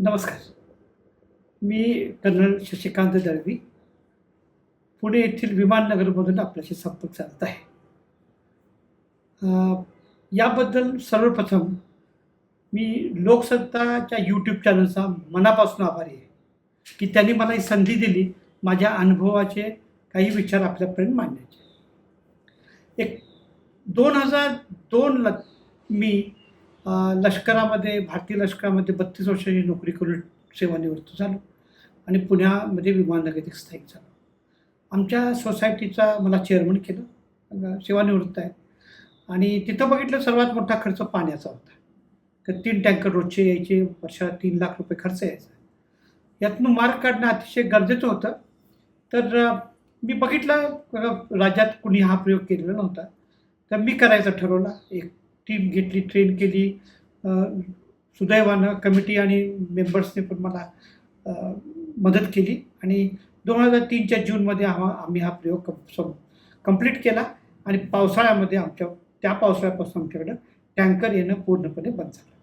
नमस्कार. मी कर्नल शशिकांत दळवी. पुणे येथील विमाननगरमधून आपल्याशी संपर्क साधत आहे. याबद्दल सर्वप्रथम मी लोकसत्ताच्या यूट्यूब चॅनलचा मनापासून आभारी आहे की त्यांनी मला ही संधी दिली माझ्या अनुभवाचे काही विचार आपल्यापर्यंत मांडण्याचे एक दोन हजार दोनला मी लष्करामध्ये भारतीय लष्करामध्ये बत्तीस वर्षाची नोकरी करून सेवानिवृत्त झालो आणि पुण्यामध्ये म्हणजे विमाननगरीत स्थायिक झालो. आमच्या सोसायटीचा मला चेअरमन केलं. सेवानिवृत्त आहे. आणि तिथं बघितलं सर्वात मोठा खर्च पाण्याचा होता. तर तीन टँकर रोजचे यायचे वर्षाला तीन लाख रुपये खर्च यायचा. यातनं मार्ग काढणं अतिशय गरजेचं होतं. तर मी बघितलं राज्यात कुणी हा प्रयोग केलेला नव्हता. तर मी करायचं ठरवलं. एक टीम घेतली ट्रेन केली. सुदैवानं कमिटी आणि मेंबर्सने पण मला मदत केली. आणि दोन हजार तीनच्या जूनमध्ये आम्हा आम्ही हा प्रयोग कम सम कंप्लीट केला. आणि पावसाळ्यामध्ये आमच्या त्या पावसाळ्यापासून आमच्याकडं टँकर येणं पूर्णपणे बंद झालं.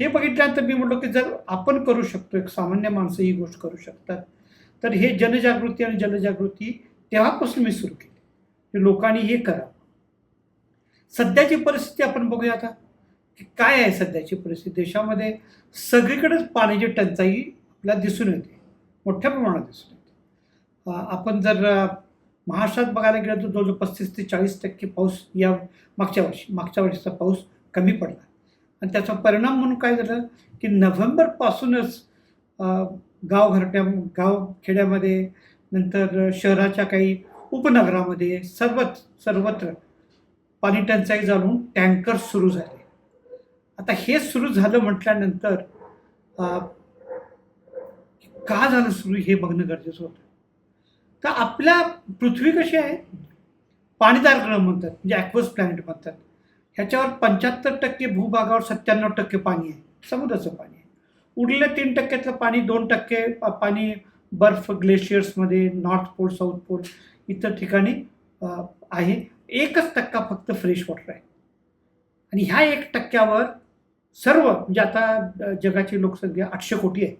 हे बघितल्यानंतर मी म्हटलो की जर आपण करू शकतो एक सामान्य माणसं ही गोष्ट करू शकतात तर हे जनजागृती आणि जनजागृती तेव्हापासून मी सुरू केली. लोकांनी हे करावं सध्याची परिस्थिती आपण बघूया आता. की काय आहे सध्याची परिस्थिती? देशामध्ये सगळीकडेच पाण्याची टंचाई आपल्याला दिसून येते. मोठ्या प्रमाणात दिसून येते. आपण जर महाराष्ट्रात बघायला गेलं तर जवळजवळ पस्तीस ते चाळीस टक्के पाऊस या मागच्या वर्षी मागच्या वर्षीचा पाऊस कमी पडला. आणि त्याचा परिणाम म्हणून काय झालं की नोव्हेंबरपासूनच गावघरट्या गाव घरट्या गाव खेड्यामध्ये नंतर शहराच्या काही उपनगरामध्ये सर्वच सर्वत्र पाणी टंचाई जाणून टँकर सुरू झाले. आता हे सुरू झालं म्हटल्यानंतर का झालं सुरू हे बघणं गरजेचं होतं. तर आपल्या पृथ्वी कशी आहे? पाणीदार ग्रह म्हणतात म्हणजे ॲक्वस प्लॅनेट म्हणतात. ह्याच्यावर पंच्याहत्तर टक्के भूभागावर सत्त्याण्णव टक्के पाणी आहे समुद्राचं पाणी आहे. उरलेलं तीन टक्क्यातलं पाणी दोन टक्के पाणी बर्फ ग्लेशियर्समध्ये नॉर्थ पोल साऊथ पोल इतर ठिकाणी आहे. एकच टक्का फक्त फ्रेश वॉटर आहे. आणि ह्या एक टक्क्यावर सर्व म्हणजे आता जगाची लोकसंख्या आठशे कोटी आहे.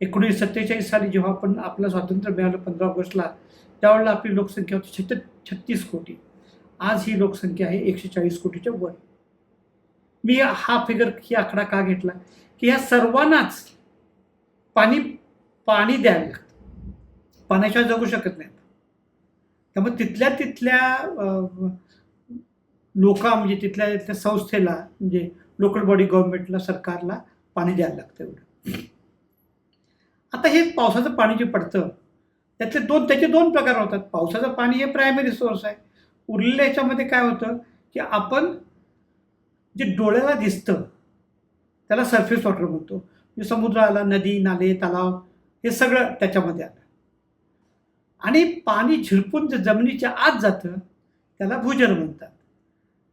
एकोणीसशे सत्तेचाळीस साली जेव्हा आपण आपलं स्वातंत्र्य मिळालं पंधरा ऑगस्टला त्यावेळेला आपली लोकसंख्या होती छत्त छत्तीस कोटी. आज ही लोकसंख्या आहे एकशे चाळीस कोटीच्या वर. मी हा फिगर ही आकडा का घेतला? की ह्या सर्वांनाच पाणी पाणी द्यावे लागतं. पाण्याशिवाय जगू शकत नाहीत. त्यामुळे तिथल्या तिथल्या लोका म्हणजे तिथल्या तिथल्या संस्थेला म्हणजे लोकल बॉडी गव्हर्नमेंटला सरकारला पाणी द्यायला लागतं एवढं. आता हे पावसाचं पाणी जे पडतं त्यातले दोन त्याचे दोन प्रकार होतात. पावसाचं पाणी हे प्रायमरी सोर्स आहे. उरलेल्या याच्यामध्ये काय होतं की आपण जे डोळ्याला दिसतं त्याला सरफेस वॉटर म्हणतो. म्हणजे समुद्र आला नदी नाले तलाव हे सगळं त्याच्यामध्ये आलं. आणि पाणी झिरपून जे जमिनीच्या आत जातं त्याला भूजल म्हणतात.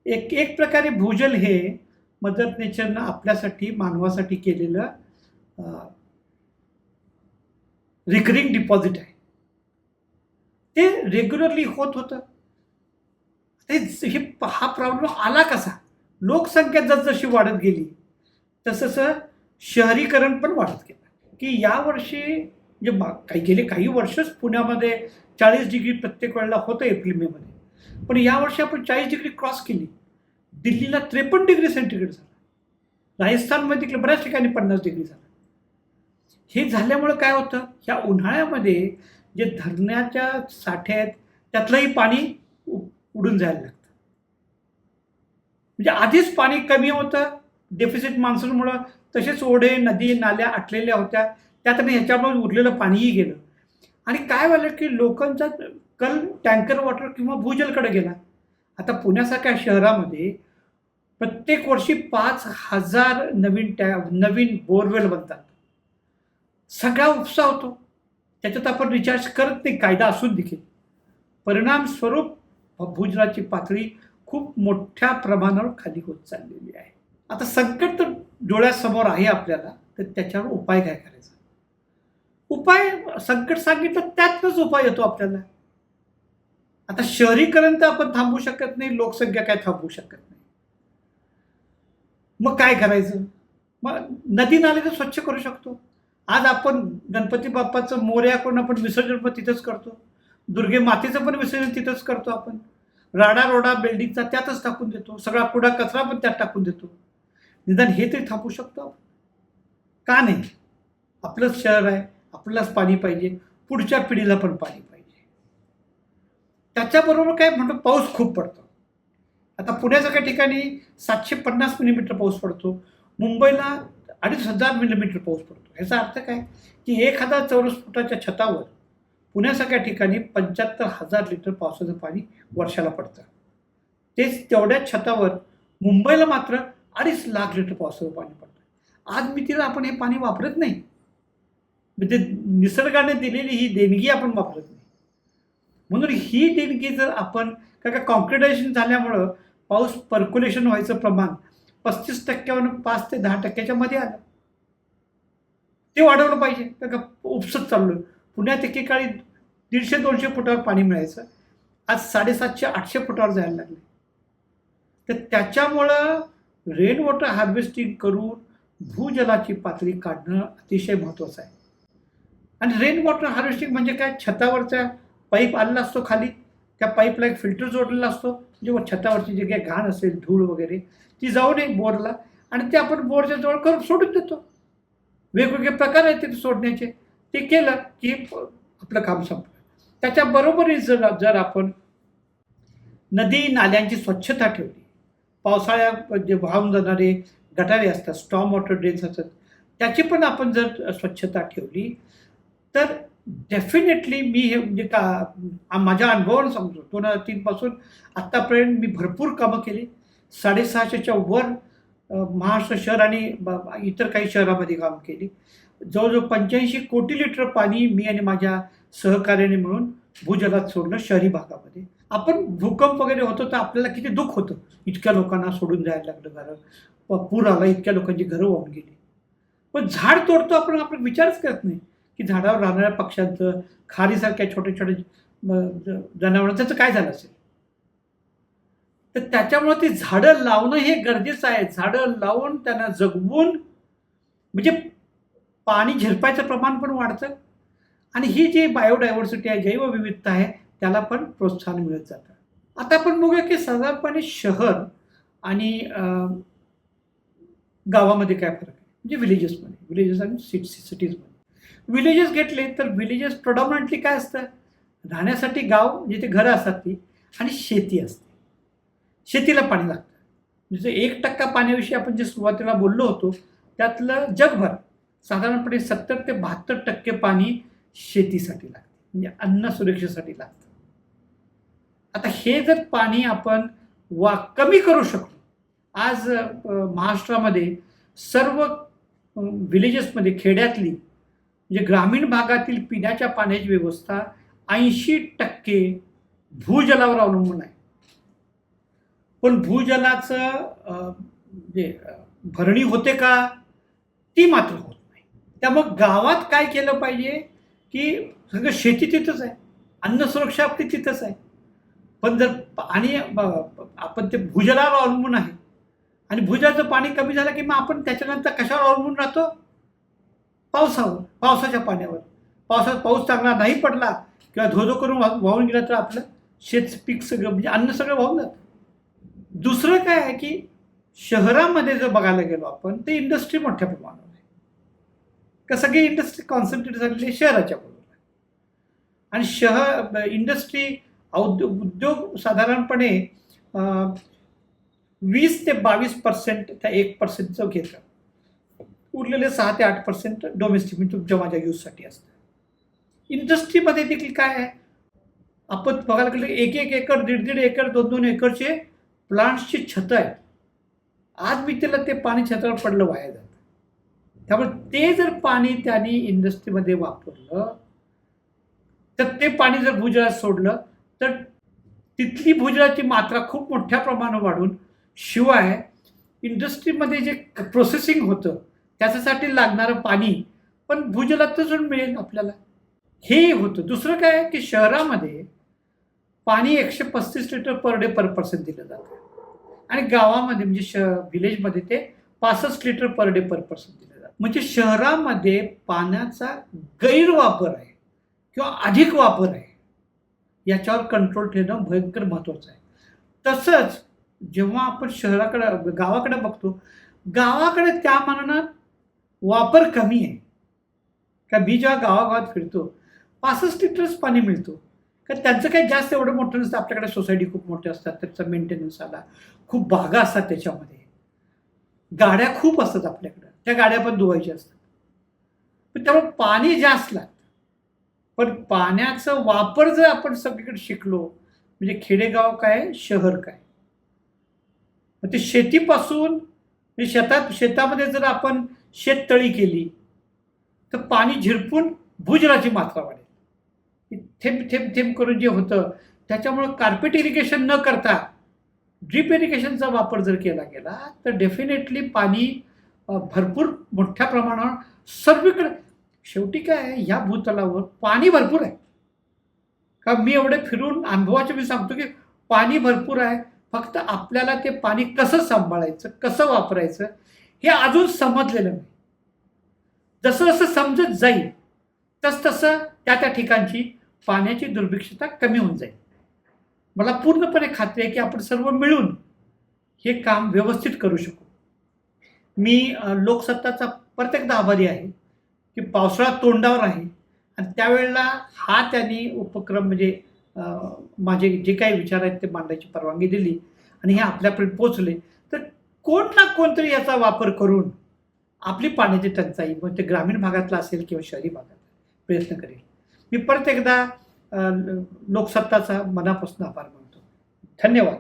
एक एक प्रकारे भूजल हे मदर नेचरनं आपल्यासाठी मानवासाठी केलेलं रिकरिंग डिपॉझिट आहे. ते रेग्युलरली होत होतं. ते हे हा प्रॉब्लेम आला कसा? लोकसंख्या जसजशी वाढत गेली तसं शहरीकरण पण वाढत गेलं. की यावर्षी म्हणजे मा- काही गेले काही वर्षच पुण्यामध्ये चाळीस डिग्री प्रत्येक वेळेला होतं एप्रिल मेमध्ये पण यावर्षी आपण चाळीस डिग्री क्रॉस केली. दिल्लीला त्रेपन्न डिग्री सेंटीग्रेड झाला. राजस्थानमध्ये तिकडे बऱ्याच ठिकाणी पन्नास डिग्री झाला. हे झाल्यामुळं काय होतं? ह्या उन्हाळ्यामध्ये जे धरणाच्या साठे आहेत त्यातलंही पाणी उ- उडून जायला लागतं. म्हणजे आधीच पाणी कमी होतं. डेफिसिट मान्सूनमुळं तसेच ओढे नदी नाल्या आटलेल्या होत्या. त्यात आणि ह्याच्यामुळे उरलेलं पाणीही गेलं. आणि काय झालं की लोकांचा कल टँकर वॉटर किंवा भूजलकडे गेला. आता पुण्यासारख्या शहरामध्ये प्रत्येक वर्षी पाच हजार नवीन टॅ नवीन बोरवेल बनतात. सगळा उपसा होतो. त्याच्यात आपण रिचार्ज करत नाही कायदा असून देखील. परिणामस्वरूप भूजलाची पातळी खूप मोठ्या प्रमाणावर खाली होत चाललेली आहे. आता संकट तर डोळ्यासमोर आहे आपल्याला तर त्याच्यावर उपाय काय करायचा? उपाय संकट सांगितलं त्यातच उपाय येतो आपल्याला. आता शहरीकरण तर आपण थांबवू शकत नाही लोकसंख्या काय थांबवू शकत नाही. मग काय करायचं? मग नदी नाले तर स्वच्छ करू शकतो. आज आपण गणपती बाप्पाचं मोर्या करून आपण विसर्जन पण तिथंच करतो. दुर्गे मातेचं पण विसर्जन तिथंच करतो आपण. राडा रोडा बिल्डिंगचा त्यातच टाकून देतो. सगळा कुडा कचरा पण त्यात टाकून देतो. निदान हे तरी थांबू शकतो आपण. का नाही? आपलंच शहर आहे. आपल्यालाच पाणी पाहिजे. पुढच्या पिढीला पण पाणी पाहिजे. त्याच्याबरोबर काय म्हणतो पाऊस खूप पडतो. आता पुण्यासारख्या ठिकाणी सातशे पन्नास मिलीमीटर पाऊस पडतो. मुंबईला अडीच हजार मिलीमीटर पाऊस पडतो. ह्याचा अर्थ काय? की एक हजार चौरस फुटाच्या छतावर पुण्यासारख्या ठिकाणी पंच्याहत्तर हजार लिटर पावसाचं पाणी वर्षाला पडतं. तेच तेवढ्याच छतावर मुंबईला मात्र अडीच लाख लिटर पावसाचं पाणी पडतं. आज मी तिला आपण हे पाणी वापरत नाही. म्हणजे निसर्गाने दिलेली ही देणगी आपण वापरत नाही. म्हणून ही देणगी जर आपण काय का कॉन्क्रिटायझेशन झाल्यामुळं पाऊस पर्क्युलेशन व्हायचं प्रमाण पस्तीस टक्क्यावरून पाच ते दहा टक्क्याच्या मध्ये आलं. ते वाढवलं पाहिजे. का का उपसत चाललं पुण्यात एकेकाळी दीडशे दोनशे फुटावर पाणी मिळायचं. आज साडेसातशे आठशे फुटावर जायला लागले. तर त्याच्यामुळं रेन वॉटर हार्वेस्टिंग करून भूजलाची पातळी काढणं अतिशय महत्त्वाचं आहे. आणि रेन वॉटर हार्वेस्टिंग म्हणजे काय? छतावरचा पाईप आलेला असतो खाली. त्या पाईपला एक फिल्टर जोडलेला असतो. म्हणजे जेव्हा छतावरची जी काही घाण असेल धूळ वगैरे ती जाऊ नये बोरला आणि ते आपण बोरच्या जवळ करून सोडून देतो. वेगवेगळे प्रकार आहेत ते सोडण्याचे. ते केलं की आपलं काम संपलं. त्याच्याबरोबरच जर जर आपण नदी नाल्यांची स्वच्छता ठेवली. पावसाळ्यात जे वाहून जाणारे गटारे असतात स्टॉम वॉटर ड्रेन्स असतात त्याची पण आपण जर स्वच्छता ठेवली तर डेफिनेटली मी हे म्हणजे का माझ्या अनुभवानं सांगतो दोन हजार तीनपासून आत्तापर्यंत मी भरपूर कामं केली. साडेसहाशेच्या वर महाराष्ट्र शहर आणि ब- इतर काही शहरामध्ये काम केली. जवळजवळ पंच्याऐंशी कोटी लिटर पाणी मी आणि माझ्या सहकार्याने मिळून भूजलात सोडलं शहरी भागामध्ये. आपण भूकंप वगैरे होतो तर आपल्याला किती दुःख होतं. इतक्या लोकांना सोडून जायला लागलं घरं. प- पूर आला इतक्या लोकांची घरं वाहून गेली. पण झाड तोडतो आपण आपण विचारच करत नाही. की झाडावर राहणाऱ्या पक्ष्यांचं खारीसारख्या छोटे छोटे जनावरांचं त्याचं काय झालं असेल? तर त्याच्यामुळे ती झाडं लावणं हे गरजेचं आहे. झाडं लावून त्यांना जगवून म्हणजे पाणी झिरपायचं प्रमाण पण वाढतं. आणि ही जी बायोडायव्हर्सिटी आहे जैवविविधता आहे त्याला पण प्रोत्साहन मिळत जातं. आता आपण बघूया की साधारणपणे शहर आणि अं, गावामध्ये काय फरक आहे? म्हणजे विलेजेसमध्ये विलेजेस आणि सिटी सिटीजमध्ये विलेजेस घेतले तर विलेजेस प्रोडॉमिनंटली काय असतं? राहण्यासाठी गाव जिथे घरं असतात ती आणि शेती असते. शेतीला पाणी लागतं. म्हणजे एक टक्का पाण्याविषयी आपण जे सुरुवातीला बोललो होतो त्यातलं जगभर साधारणपणे सत्तर ते बहात्तर टक्के पाणी शेतीसाठी लागते. म्हणजे अन्न सुरक्षेसाठी लागतं. आता हे जर पाणी आपण वा कमी करू शकलो आज महाराष्ट्रामध्ये सर्व विलेजेसमध्ये खेड्यातली म्हणजे ग्रामीण भागातील पिण्याच्या पाण्याची व्यवस्था ऐंशी टक्के भूजलावर अवलंबून आहे. पण भूजलाचं जे म्हणजे, भरणी होते का? ती मात्र होत नाही. त्यामुळं गावात काय केलं पाहिजे की सगळं शेती तिथंच आहे. अन्न सुरक्षा आपली तिथंच आहे. पण जर आणि आपण ते भूजलावर अवलंबून आहे आणि भूजलाचं पाणी कमी झालं की मग आपण त्याच्यानंतर कशावर अवलंबून राहतो? पावसावर पावसाच्या पाण्यावर. पावसात पाऊस चांगला नाही पडला किंवा धो करून वाहून गेला तर आपलं शेत पीक सगळं म्हणजे अन्न सगळं वाहून जातं. दुसरं काय आहे की शहरामध्ये जर बघायला गेलो आपण ते इंडस्ट्री मोठ्या प्रमाणावर आहे. का सगळी इंडस्ट्री कॉन्सन्ट्रेट झालेली शहराच्या बरोबर आणि शहर इंडस्ट्री औद्योग उद्योग साधारणपणे वीस ते बावीस पर्सेंट त्या एक पर्सेंटचं घेतात उरलेले सहा ते आठ पर्सेंट डोमेस्टिक म्हणजे तुमच्या माझ्या यूजसाठी असतं. इंडस्ट्रीमध्ये देखील काय आहे? आपण बघायला गेलं एक एक एकर दीड दीड एकर दोन दोन एकरचे प्लांट्सची छतं आहेत. आज मी त्याला ते पाणी छतावर पडलं वाया जातं. त्यामुळे ते जर पाणी त्यांनी इंडस्ट्रीमध्ये वापरलं तर ते पाणी जर भूजळात सोडलं तर तिथली भूजळाची मात्रा खूप मोठ्या प्रमाणावर वाढून शिवाय इंडस्ट्रीमध्ये जे प्रोसेसिंग होतं त्याच्यासाठी लागणारं पाणी पण भूजलातून मिळेल आपल्याला. हे होतं. दुसरं काय आहे की शहरामध्ये पाणी एकशे पस्तीस litre per day per person दिलं जातं. आणि गावामध्ये म्हणजे श विलेजमध्ये ते पासष्ट litre per day per person दिलं जातं. म्हणजे शहरामध्ये पाण्याचा गैरवापर आहे किंवा अधिक वापर आहे याच्यावर कंट्रोल ठेवणं भयंकर महत्त्वाचं आहे. तसंच जेव्हा आपण शहराकडं गावाकडे बघतो गावाकडे त्या मानानं वापर कमी आहे. का मी जेव्हा गावागावात फिरतो पासष्ट लिटरच पाणी मिळतो. का त्यांचं काही जास्त एवढं मोठं नसतं आपल्याकडे सोसायटी खूप मोठे असतात त्याचा मेंटेनन्स आला. खूप भागा असतात त्याच्यामध्ये. गाड्या खूप असतात आपल्याकडं. त्या गाड्या पण धुवायच्या असतात. पण त्यामुळे पाणी जास्त लागतं. पण पाण्याचा वापर जर आपण सगळीकडे शिकलो म्हणजे खेडेगाव काय शहर काय? मग ते शेतीपासून म्हणजे शेतात शेतामध्ये जर आपण शेततळी केली तर पाणी झिरपून भूजलाची मात्रा वाढेल. थेंब थेंब थेंब करून जे होतं त्याच्यामुळं कार्पेट इरिगेशन न करता ड्रीप इरिगेशनचा वापर जर केला गेला तर डेफिनेटली पाणी भरपूर मोठ्या प्रमाणावर सर्वीकडे शेवटी काय आहे ह्या भूतलावर पाणी भरपूर आहे. का मी एवढे फिरून अनुभवाचे मी सांगतो की पाणी भरपूर आहे फक्त आपल्याला ते पाणी कसं सांभाळायचं कसं वापरायचं हे अजून समजलेलं नाही. जसं जसं समजत जाईल तस तसं त्या त्या ठिकाणची पाण्याची दुर्भिक्षता कमी होऊन जाईल. मला पूर्णपणे खात्री आहे की आपण सर्व मिळून हे काम व्यवस्थित करू शकू. मी लोकसत्ताचा प्रत्येकदा आभारी आहे की पावसाळा तोंडावर आहे आणि त्यावेळेला हा त्यांनी उपक्रम म्हणजे माझे जे काही विचार आहेत ते मांडायची परवानगी दिली आणि हे आपल्यापर्यंत पोचले कोण ना कोणतरी याचा वापर करून आपली पाण्याची टंचाई मग ते ग्रामीण भागातला असेल किंवा शहरी भागात प्रयत्न करेल. मी परत एकदा लोकसत्ताचा मनापासून आभार मानतो. धन्यवाद.